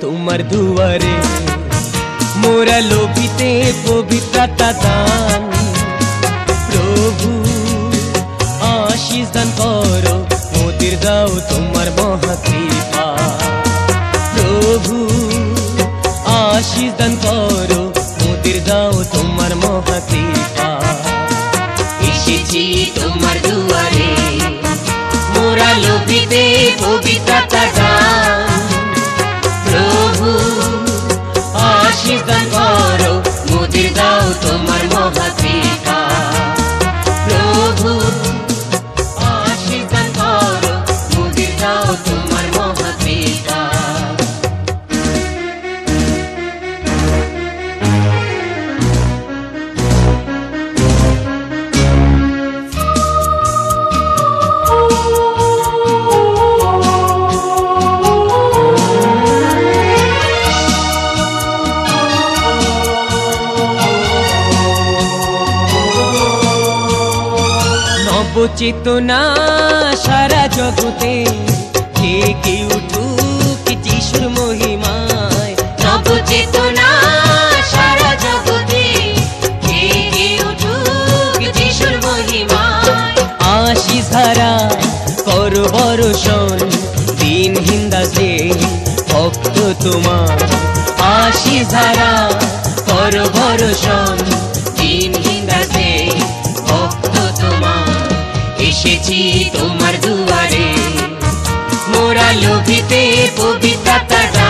তোমার দুয়ারে মোরা লোভিতে পবিত্রতা দান। নবচেতনা সারা জগতে। কে কে উঠুক যিশুর মহিমায়। নবচেতনা সারা জগতে। কে কে উঠুক যিশুর মহিমায়। আশিস ধারা কর বর্ষণ দিনহীন দাসে ভক্ত তোমার। আশিস ধারা কর বর্ষণ এসেছি তোমার দুয়ারে। মোরা লোভিতে পবিত্রতা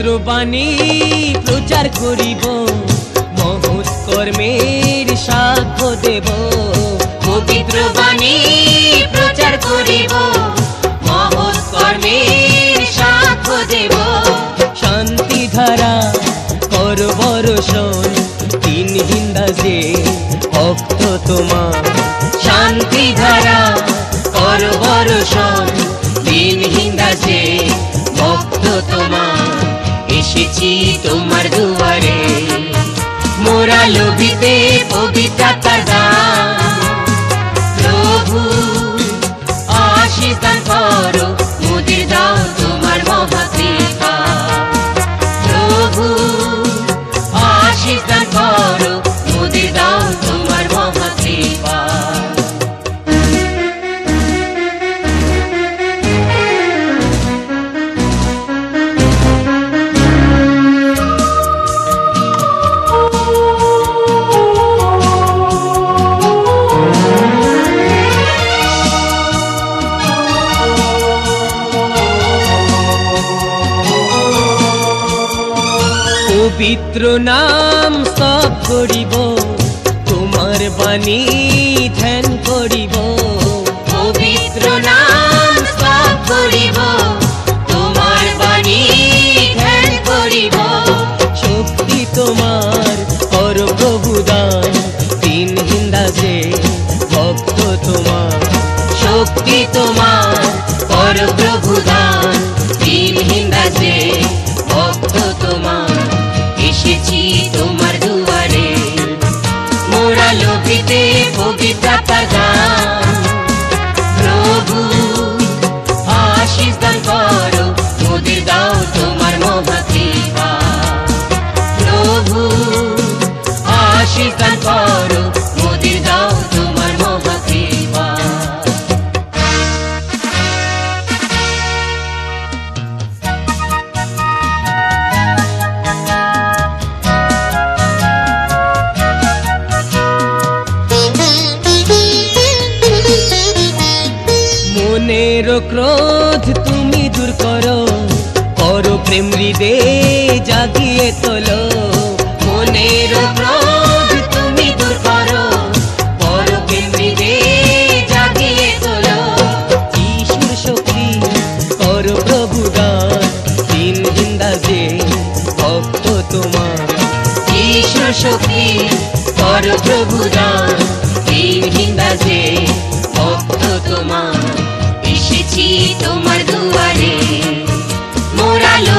পবিত্র বাণী প্রচার করিব মহৎ কর্মের সাক্ষ্য দেব। পবিত্র বাণী প্রচার করিব মহৎ কর্মের সাক্ষ্য দেব। শান্তি ধারা কর বর্ষণ তিন হিন্দাসে ভক্ত তোমার। শান্তি ধারা কর বর্ষণ তিন হিন্দাসে ভক্ত তোমার। তোমার দুয়ারে পবিত্র নাম সব করিব তোমার বাণী ধ্যান করিব। পবিত্র নাম সব করিব তোমার বাণী ধ্যান করিব। শক্তি তোমার কর প্রভু দান তিন হিন্দাসে ভক্ত তোমার। শক্তি তোমার কর প্রভু দান তিন হিন্দাসে ভক্ত তোমার। এসেছি তোমার দুয়ারে। মোরা লোভিতে পবিত্রতার দান প্রভু আশিস দান করো, মোদের দাও তোমার মহাকৃপা। প্রভু আশিস দান করো। মনেরও ক্রোধ তুমি দূর করো করো প্রেম হৃদে জাগিয়ে তোলো। মনেরও ক্রোধ তুমি দূর করো করো প্রেম হৃদে জাগিয়ে তোলো। ঈশ্বর শক্তি, করো প্রভু গান, দিন জিন্দাজে ভক্ত তোমার। ঈশ্বর শক্তি, করো প্রভু ভক্ত তোমার দুয়ারে মোরালো